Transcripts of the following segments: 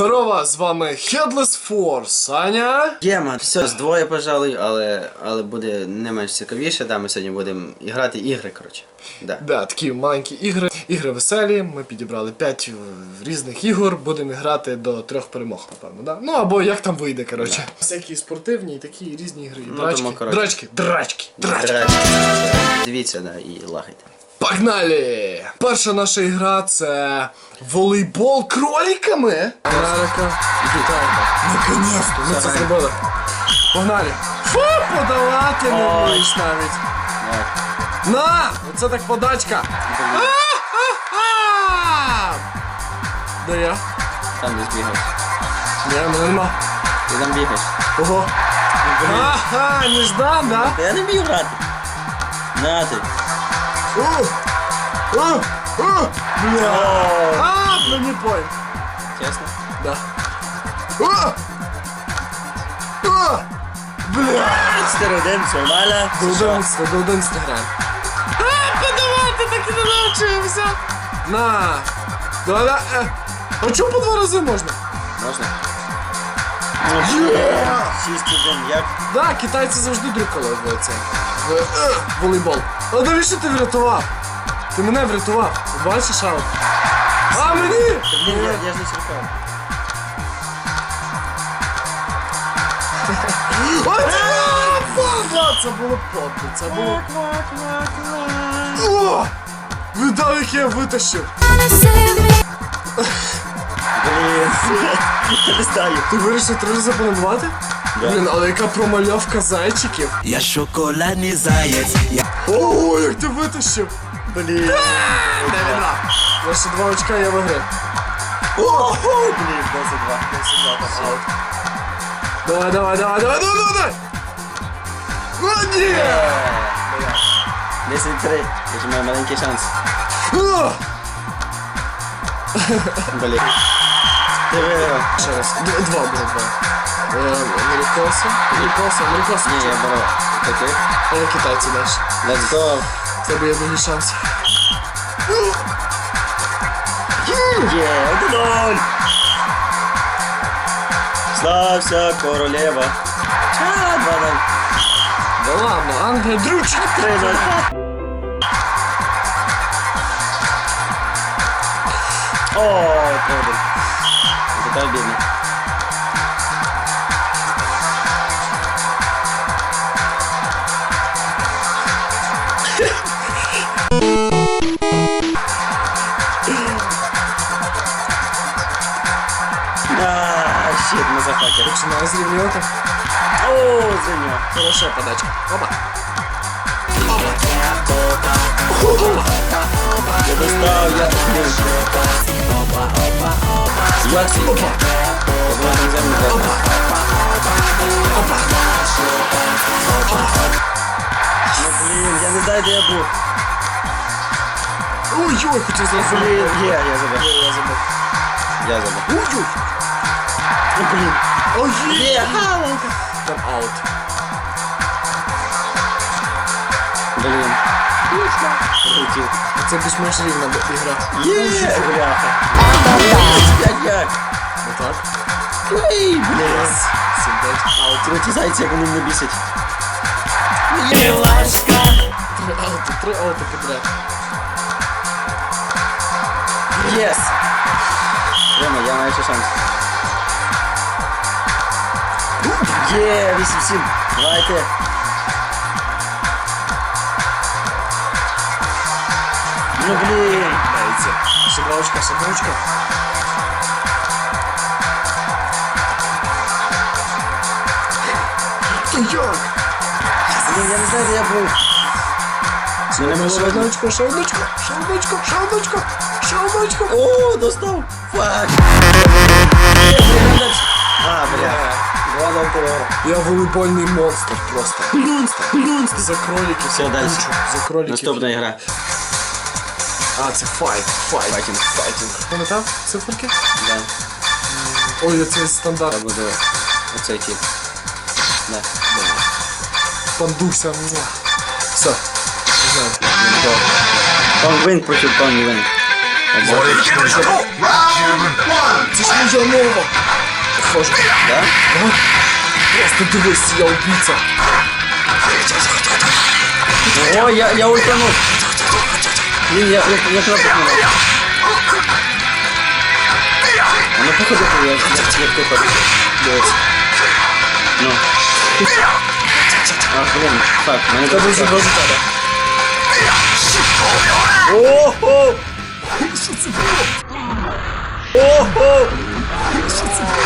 Здорово, з вами Headless Force, Саня. Є, ман. Все, з двоє, пожалуй, але, але буде не менш цікавіше. Да, ми сьогодні будемо грати ігри, коротше. Да. Да, такі маленькі ігри. Ігри веселі. Ми підібрали 5 різних ігор. Будемо грати до трьох перемог, напевно. Да? Ну або як там вийде, коротше. Всякі спортивні і такі різні ігри. І Ну, драчки. тому, драчки, драчки, драчки. Драчки. Дивіться, да, і лагайте. Погнали! Перша наша ігра це волейбол кроликами. Америка і Китай. Наконець-то, ми це зробили. Погнали! Фу, подавати не вмієш навіть. На! Оце так подачка! А-а-а! Де я? Там десь бігаєш. Ні, мене нема. Ти там бігаєш. Ого. Ага, неждан, да? Я не вмію грати. На ти. У! У! У! Бля! А, мені поінт. Чесно? Да. О! О! Бля! 4-1, все нормально. Голденство, голденство граємо. А, подавати так і не навчився. На. Да, да. е. А чому по два рази можна? Можна? Є! 6-1, як? Да, китайці завжди друкали в це. В е, волейбол. А навіщо ти врятував? Ти мене врятував. Бачиш, аут? А мені! Блін, я, я ж не черкав. Ой! Це було подло, це було... О! Видав, як я витащив. Блін, я не знаю. Ти вирішив три рази понадувати? Да. Блін, але яка промальовка зайчиків. Я шоколадний заяць. Я Ого, як ти витащив! Блін. Я ще два очка, я виграв. Ого, блін, 22. Давай, давай, давай, давай, давай, давай! Ну ні! 10-3. Я ж маю маленький шанс. О! Блін. Ти виграв. Ще раз. Д- Два буде два. Е, Америкоси. Америкоси, америкоси. Ні, я беру. Таки. А я китайці далі. Let's go. В тебе є другий шанс. Є, 1-0. Слався королева. Ча, 2-0. Да ладно, Англія дручик. 3-0. О, 3-1. Тепер бідно. А, щит, мазафакер. Починаю зрівнювати. О, звеньо. Хороша подачка. Опа. Я достав, я блин. Як це? Опа. Я думаю, там землю зараз. Ну блін, я не знаю, де я був. Ой-ой, хотів зразу. Блін, є, я забув. Я забув. Я забув. Ой-ой. Ну блін. Ой, Є, Там аут. Блін. Прилетів. Це більш-менш рівна б- ігра. Є, бляха. Як як? Отак. Ей, блін. Сімдать. Аут, ці оті зайці, як вони мене бісять. Три аути, три аути підряд. Єс! Рома, я маю ще шанс. Є, 8-7. Давайте. Ну блін. Дається. Ще два очка, ще два очка. Ти як? Блін, я не знаю, де я був. Ну, не Ще можу. одне очко, ще одне очко, Два на второго. Я волейбольний монстр просто. Монстр, монстр. За кроликів. Все, далі. За кроликів. Наступна гра. А, це файт, файт. Файтінг. Файтінг. Пам'ятав циферки? Да. Ой, це стандарт. Я буду оцей тип. Да. Пандуся. муа. Все. Не знаю. Пан Вин проти Пан Вин. Boy, Це ж моя нова! Хожу. Да? Просто дивись, я убийця. О, я, я ультанув. Блін, я, я, я кнопку не мав. А ну походи, я, як ти ходиш. Дивись. Ну. А, дуже так- дуже тебе. Ого! Що це було? Ого! Що це було? Це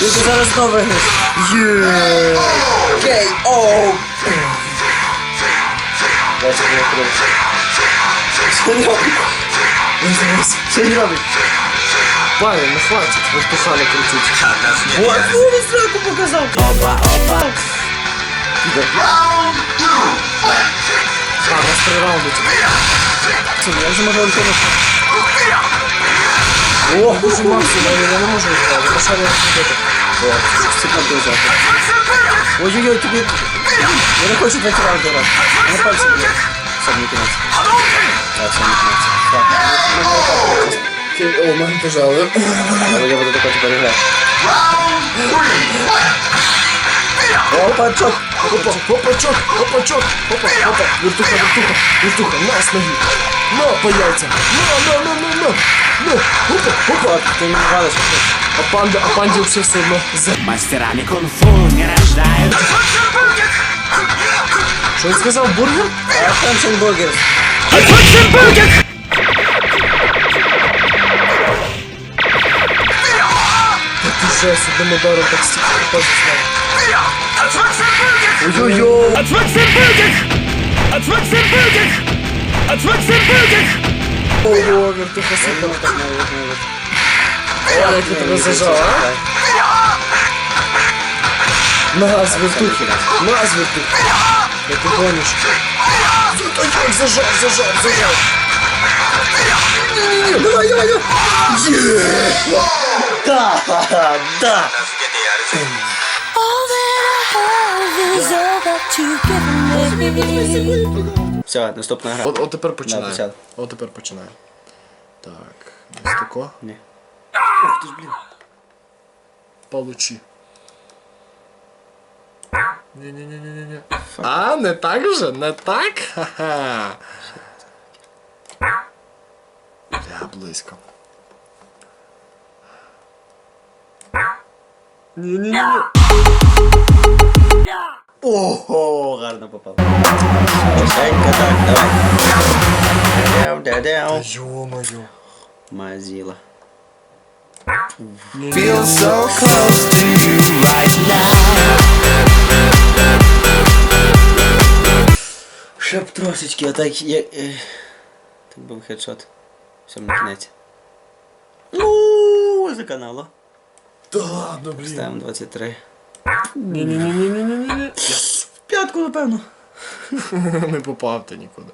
Ja się zaraz nowe. Yeah. Okej, o! Co nie robi? Co nie robi? Panie, no chłopcy, bo kochany krócić. Ładnie mi stroku pokazał. Oba, oba. Idę. Dwa, na stronę roundy. Co, ja już mogę tylko О, дуже максимум, я не можу відправити. На шарі розсудити. Секунду взяти. Ой-ой-ой, тобі... Я не хочу третій раунд грати. На пальці, блядь. Все, не кінець. Так, все, не кінець. Так, ну, ну, ну, так. Окей, о, мене пожали. Але я буду тако тепер грати. Опа, чок. Опа, опачок, опачок, опа, опа, вертуха, вертуха, вертуха, на с ноги, на по яйцям, на, на, на, на, на, на, опа, опа, Опа, ти мені валиш. а панда, а панді все все одно за... Мастерами кунг-фу не рождают Що він сказав, бургер? Attention burgers. Та ти жесть, одним ударом так стільки хп зазнав. Ой-ой-ой, ого, вертуха супер. Так, навіть, навіть. О, як я тебе зажав, а? На, з вертухи, на, з вертухи. Я ти гониш. Та як зажав, зажав, зажав. Ні-ні-ні, давай, давай, давай. Да, да. Все, наступна гра. От, от тепер Да, починає. почали. От тепер починає. Так, десь тако. Ні. Ух ти ж, блін. Получи. Ні-ні-ні-ні-ні. А, не так же? Не так? Ха-ха. Я близько. Ні-ні-ні. Ого, гарно попав. Чистенько так, давай. Дядяв, дядяв. Йо-моє. Мазіла. Feel so close to you right now Ще б трошечки, а так я... е, Так був хедшот. Все, на кінець. Ну, за каналу. Та ладно, блін. Ставимо 23. ні ні ні ні ні ні ні В п'ятку, напевно. Не попав ти нікуди.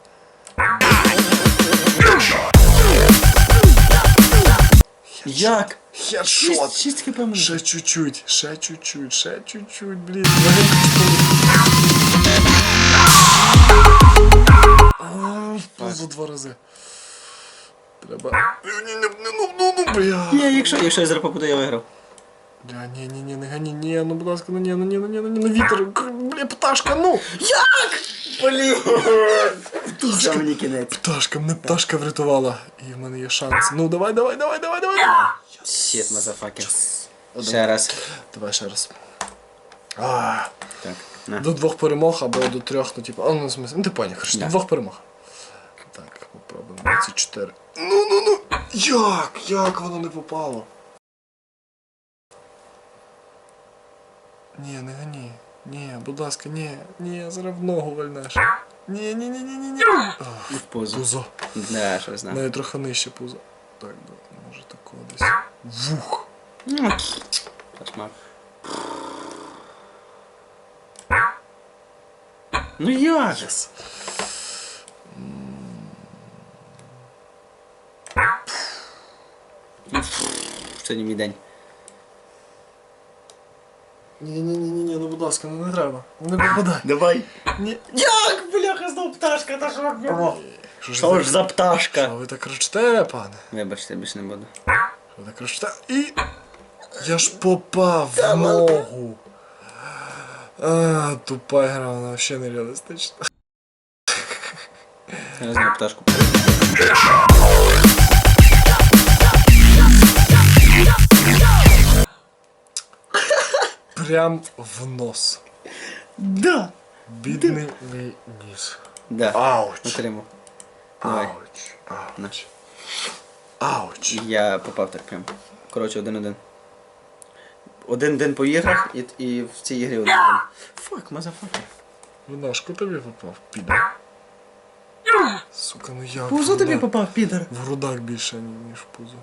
Як? Хедшот! Чистки по Ще чуть-чуть, ще чуть-чуть, ще чуть-чуть, блін. Позу два рази. Треба. Ну, ну, ну, ну, блядь. Ні, якщо, якщо я зараз попаду, я виграв. Бля, ні, ні, ні, не гані, ні, ну, будь ласка, ну, ні, ну, ні, ну, ні, ну, ні, ну, вітер, к- бля, пташка, ну. Блін! Пташка. Все, мені кінець. Пташка, мене пташка врятувала. І в мене є шанс. Ну, давай, давай, давай, давай, давай. Щит, мазафакер. Ще раз. Давай ще раз. А, Так, на. до двох перемог або до трьох, ну, типу, а, ну, в смысле, ну, ти поняв, хорошо, до Да. двох перемог. Так, попробуємо. 24. Ну, ну, ну. Як? Як воно не попало? Ні, не гані. Ні, будь ласка, ні, ні, зараз в ногу вальнеш. Ні, ні, ні, ні, ні, ні. І в позу. Пузо. Да, що знаю. Навіть трохи нижче пузо. Так, да, може такого десь. Вух. Ну, Кошмар. Ну як? же? Сьогодні мій день. Ні-ні-ні, ну будь ласка, ну не треба. Не попадай. Давай. Ні. Як, бляха, знов пташка, та що робимо? Що Що ви ж за пташка? Що ви так кричите, пане? Вибачте, більше не буду. Що ви так кричите? І. Я ж попав в ногу. А, тупа гра, вона взагалі не реалістична. Я знаю пташку. Прям в нос. Да. Бідний мій ніс. Да. Ауч. Отримав. Давай. Ауч. Ауч. Ауч. Я попав так прям. Коротше, один-один. Один день по іграх і, і в цій ігрі один день. Фак, мазафака. В ножку тобі попав, піде. Сука, ну як? Пузо тобі попав, підер. В грудак більше, ніж в пузо.